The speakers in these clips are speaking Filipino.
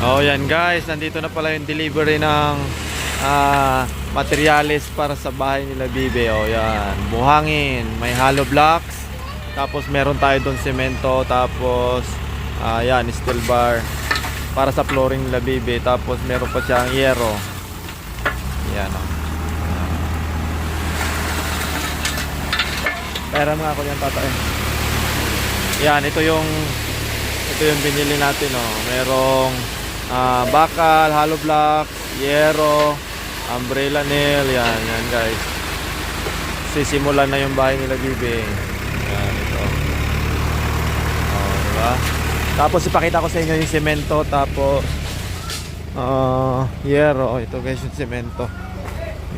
Oh, yan guys, nandito na pala yung delivery ng ah, materials para sa bahay nila Bibe. Oh, yan. Buhangin, may hollow blocks. Tapos meron tayo doon semento, tapos ah, yan, steel bar para sa flooring nila Bibe. Tapos meron pa siyang yero. Yan oh. Pera mga ako yan tatay. Yan, ito yung ito yung binili natin oh. Merong ah, bakal, hollow blocks, yero, umbrella nail, yan, yan guys. Sisimulan na yung bahay nila Bibi. Yan, ito. Oh, diba? Tapos ipakita ko sa inyo yung semento, tapos ah, yero, ito guys yung semento.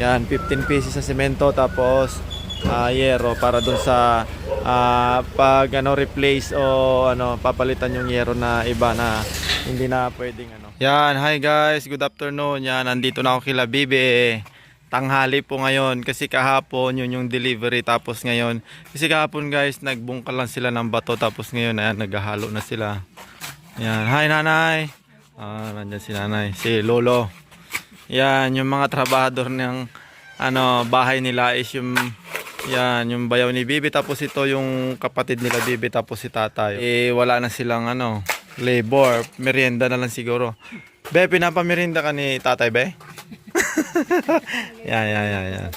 Yan, 15 pieces sa semento, tapos ah, yero para dun sa ah, pag ano replace o ano papalitan yung yero na iba na hindi na pwedeng ano. Yan, hi guys, good afternoon. Yan, nandito na ako kila Bibi. Tanghali po ngayon kasi kahapon yun yung delivery tapos ngayon kasi kahapon guys nagbungkal lang sila ng bato tapos ngayon ayan naghahalo na sila. Yan, hi nanay. Ah, nandyan si nanay, si lolo. Yan, yung mga trabahador ng ano, bahay nila is yung yan, yung bayaw ni Bibi tapos ito yung kapatid nila Bibi tapos si tatay. Eh wala na silang ano, labor, merienda na lang siguro. Be, pinapamerienda ka ni tatay, be? yan, yan, yan, yan.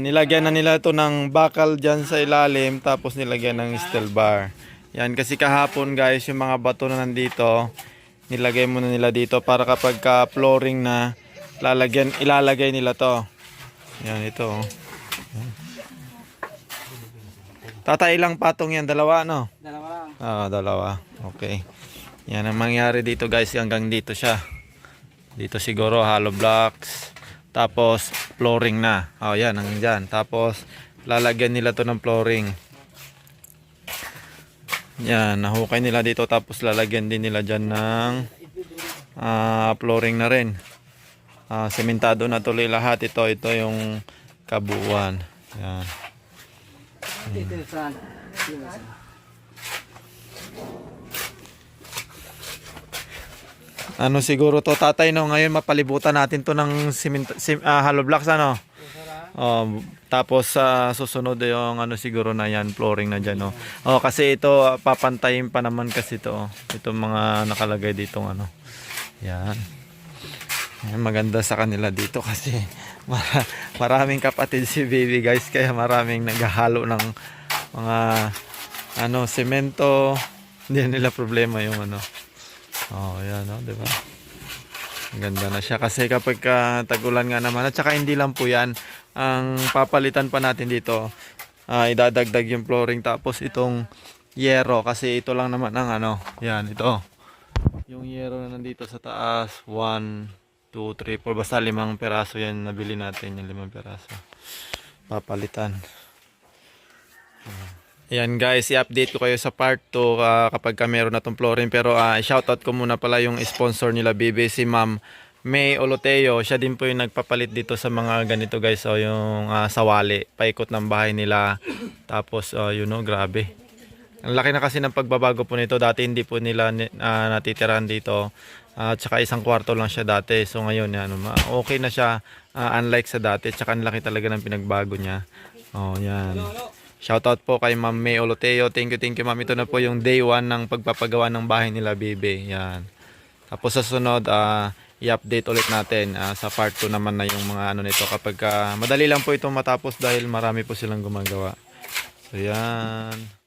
Nilagyan na nila ito ng bakal dyan sa ilalim tapos nilagyan ng steel bar. Yan, kasi kahapon guys, yung mga bato na nandito, nilagay muna nila dito para kapag ka flooring na lalagyan, ilalagay nila to. Yan, ito. oh. Yan. Tatay, ilang patong yan? Dalawa, no? Dalawa lang. Ah, dalawa. Okay. Yan ang mangyari dito guys, hanggang dito siya. Dito siguro hollow blocks. Tapos flooring na. Oh, yan hanggang dyan. Tapos lalagyan nila to ng flooring. Yan, nahukay nila dito tapos lalagyan din nila dyan ng ah, flooring na rin. Ah, sementado na tuloy lahat ito. Ito yung kabuuan. Yan. Dito sa Ano siguro to tatay no ngayon mapalibutan natin to ng cement sim, ah, hollow blocks ano. Um, tapos sa susunod yung ano siguro na yan flooring na diyan no. Oh kasi ito ah, papantayin pa naman kasi to. oh. Itong mga nakalagay dito ano. Yan. Yan, maganda sa kanila dito kasi mara- maraming kapatid si baby guys kaya maraming naghahalo ng mga ano semento hindi nila problema yung ano Oh, yan no, 'di ba? Ganda na siya kasi kapag ka tagulan nga naman at saka hindi lang po 'yan ang papalitan pa natin dito. ah, idadagdag yung flooring tapos itong yero kasi ito lang naman ang ano, yan ito. Yung yero na nandito sa taas, 1 2 3 4 basta limang peraso yan nabili natin yung limang peraso. Papalitan. Ayan guys, i-update ko kayo sa part 2 ah, kapag ka meron na tong flooring. Pero ah, shoutout ko muna pala yung sponsor nila BB, si Ma'am May Oloteo. Siya din po yung nagpapalit dito sa mga ganito guys. O yung ah, sawali, paikot ng bahay nila. Tapos, oh, you know, grabe. Ang laki na kasi ng pagbabago po nito. Dati hindi po nila ni- ah, natitirahan dito. At saka isang kwarto lang siya dati. So ngayon, yan, okay na siya. ah, unlike sa dati. Tsaka ang laki talaga ng pinagbago niya. Oh, yan. Shoutout po kay Ma'am May Oloteo. Thank you, thank you ma'am. Ito na po yung day 1 ng pagpapagawa ng bahay nila, Bibi. Yan. Tapos sa sunod, ah, i-update ulit natin ah, sa part 2 naman na yung mga ano nito. Kapag ah, madali lang po itong matapos dahil marami po silang gumagawa. So yan.